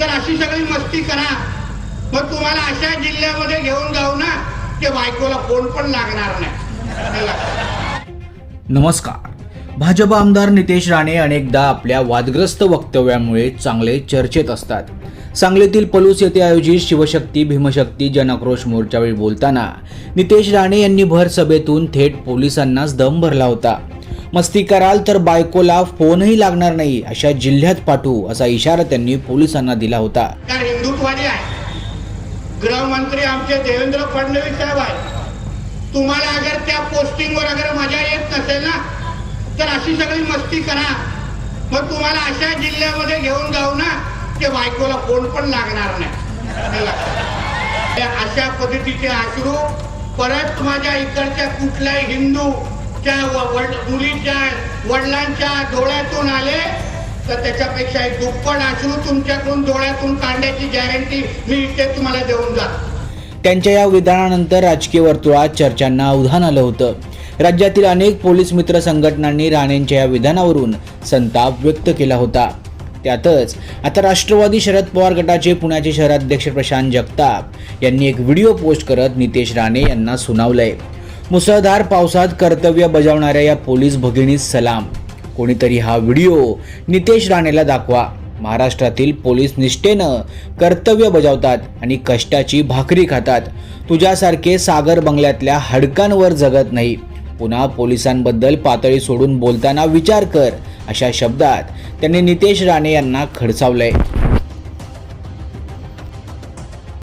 तर अशी सगळी मस्ती करा. मग तुम्हाला अशा जिल्ह्यामध्ये घेऊन जाऊ ना की बायकोला फोन पण लागणार नाही. नमस्कार. भाजप आमदार नितेश राणे अनेकदा आपल्या वादग्रस्त वक्तव्यामुळे चांगले चर्चेत असतात. सांगलीतील पलूस येथे आयोजित शिवशक्ती भीमशक्ती जनआक्रोश मोर्चावेळी बोलताना नितेश राणे यांनी भर सभेतून थेट पोलिसांनाच दम भरला होता. मस्ती कराल तर बायकोला फोनही लागणार नाही अशा जिल्ह्यात पाठवू असा इशारा त्यांनी पोलिसांना दिला होता. कारण हिंदुत्वादी आहे. गृहमंत्री आमचे देवेंद्र फडणवीस साहेब आहे तुम्हाला अगर त्या पोस्टिंगवर अगर मजा येत नसेल ना तर अशी सगळी मस्ती करा. मग तुम्हाला अशा जिल्ह्यामध्ये घेऊन जाऊ ना ते बायकोला फोन पण लागणार नाही. अशा पद्धतीचे आश्रू परत माझ्या इकडच्या कुठल्याही हिंदू त्या मुलीच्या वडिलांच्या डोळ्यातून आले तर त्याच्यापेक्षा एक दुप्पट अश्रू तुमच्याकडून डोळ्यातून काढण्याची गॅरंटी मी इथे तुम्हाला देऊन जातो. त्यांच्या या विधानानंतर राजकीय वर्तुळात चर्चांना उधाण आलं होतं. राज्यातील अनेक पोलीस मित्र संघटनांनी राणेंच्या या विधानावरून संताप व्यक्त केला होता. त्यातच आता राष्ट्रवादी शरद पवार गटाचे पुण्याचे शहराध्यक्ष प्रशांत जगताप यांनी एक व्हिडिओ पोस्ट करत नितेश राणे यांना सुनावलंय. मुसळधार पावसात कर्तव्य बजावणाऱ्या या पोलीस भगिनीस सलाम. कोणीतरी हा व्हिडिओ नितेश राणेला दाखवा. महाराष्ट्रातील पोलीस निष्ठेनं कर्तव्य बजावतात आणि कष्टाची भाकरी खातात. तुझ्यासारखे सागर बंगल्यातल्या हडकांवर जगत नाही. पुन्हा पोलिसांबद्दल पातळी सोडून बोलताना विचार कर अशा शब्दात त्यांनी नितेश राणे यांना खडसावलंय.